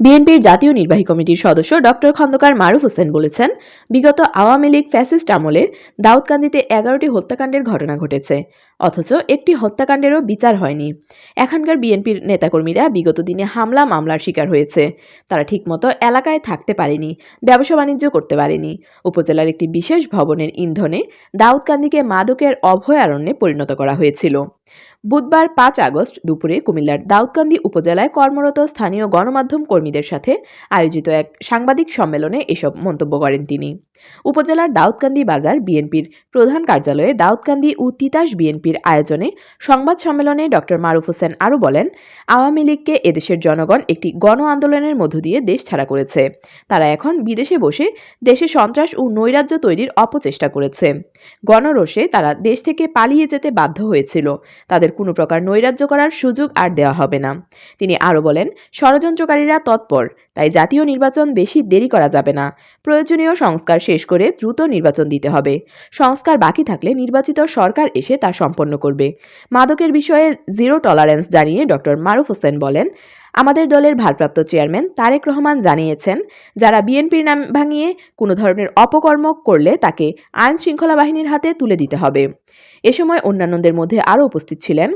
বিএনপির জাতীয় নির্বাহী কমিটির সদস্য ডক্টর খন্দকার মারুফ হোসেন বলেছেন, বিগত আওয়ামী লীগ ফ্যাসিস্ট আমলে দাউদকান্দিতে এগারোটি হত্যাকাণ্ডের ঘটনা ঘটেছে। অথচ একটি হত্যাকাণ্ডেরও বিচার হয়নি। এখানকার বিএনপির নেতাকর্মীরা বিগত দিনে হামলা মামলার শিকার হয়েছে। তারা ঠিকমতো এলাকায় থাকতে পারেনি, ব্যবসা বাণিজ্য করতে পারেনি। উপজেলার একটি বিশেষ ভবনের ইন্ধনে দাউদকান্দিকে মাদকের অভয়ারণ্যে পরিণত করা হয়েছিল। বুধবার পাঁচ আগস্ট দুপুরে কুমিল্লার দাউদকান্দি উপজেলায় কর্মরত স্থানীয় গণমাধ্যম কর্মীদের সাথে আয়োজিত এক সাংবাদিক সম্মেলনে এসব মন্তব্য করেন তিনি। উপজেলার দাউদকান্দি বাজার বিএনপির প্রধান কার্যালয়ে দাউদকান্দি ও তিতাস বিএনপির আয়োজনে সংবাদ সম্মেলনে ডক্টর মারুফ হোসেন আরও বলেন, আওয়ামী লীগকে এদেশের জনগণ একটি গণ আন্দোলনের মধ্য দিয়ে দেশ ছাড়া করেছে। তারা এখন বিদেশে বসে দেশে সন্ত্রাস ও নৈরাজ্য তৈরির অপচেষ্টা করেছে। গণরোষে তারা দেশ থেকে পালিয়ে যেতে বাধ্য হয়েছিল। তাদের কোনো প্রকার নৈরাজ্য করার সুযোগ আর দেওয়া হবে না। তিনি আরও বলেন, ষড়যন্ত্রকারীরা তৎপর, তাই জাতীয় নির্বাচন বেশি দেরি করা যাবে না। প্রয়োজনীয় সংস্কার শেষ করে দ্রুত নির্বাচন দিতে হবে। সংস্কার বাকি থাকলে নির্বাচিত সরকার এসে তা সম্পন্ন করবে। মাদকের বিষয়ে জিরো টলারেন্স জানিয়ে ডক্টর মারুফ হোসেন বলেন, আমাদের দলের ভারপ্রাপ্ত চেয়ারম্যান তারেক রহমান জানিয়েছেন, যারা বিএনপির নাম ভাঙিয়ে কোনো ধরনের অপকর্ম করলে তাকে আইন শৃঙ্খলা বাহিনীর হাতে তুলে দিতে হবে। এ সময় অন্যান্যদের মধ্যে আরও উপস্থিত ছিলেন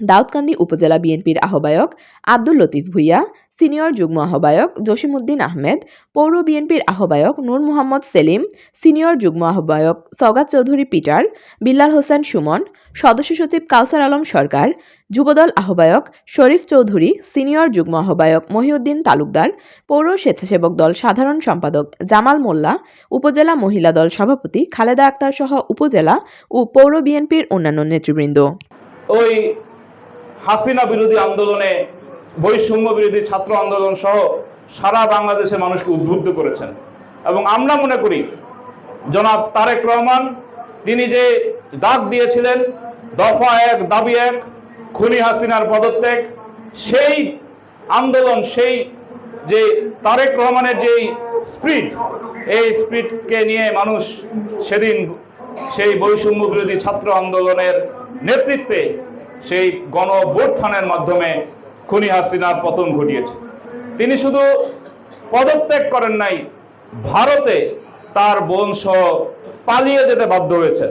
দাউদকান্দি উপজেলা বিএনপির আহ্বায়ক আব্দুল লতিফ ভুইয়া সিনিয়র যুগ্ম আহ্বায়ক জসিমউদ্দিন আহমেদ, পৌর বিএনপির আহ্বায়ক নূর মোহাম্মদ সেলিম, সিনিয়র যুগ্ম আহ্বায়ক সগাত চৌধুরী পিটার, বিল্লাল হোসেন সুমন, সদস্য সচিব কাউসার আলম সরকার, যুবদল আহ্বায়ক শরীফ চৌধুরী, সিনিয়র যুগ্ম আহ্বায়ক মহিউদ্দিন তালুকদার, পৌর স্বেচ্ছাসেবক দল সাধারণ সম্পাদক জামাল মোল্লা, উপজেলা মহিলা দল সভাপতি খালেদা আক্তার সহ উপজেলা ও পৌর বিএনপির অন্যান্য নেতৃবৃন্দ। ওই হাসিনা বিরোধী আন্দোলনে বৈষম্য বিরোধী ছাত্র আন্দোলন সহ সারা বাংলাদেশের মানুষকে উদ্বুদ্ধ করেছেন। এবং আমরা মনে করি, জনাব তারেক রহমান, তিনি যে ডাক দিয়েছিলেন, দফা এক, দাবি এক, খুনি হাসিনার পদত্যাগ, সেই আন্দোলন, সেই যে তারেক রহমানের যেই স্পিড, এই স্পিডকে নিয়ে মানুষ সেদিন সেই বৈষম্য বিরোধী ছাত্র আন্দোলনের নেতৃত্বে সেই গণ মাধ্যমে খুনি হাসিনার পতন ঘটিয়েছে। তিনি শুধু পদত্যাগ করেন নাই, ভারতে তার সহ পালিয়ে যেতে বাধ্য হয়েছেন।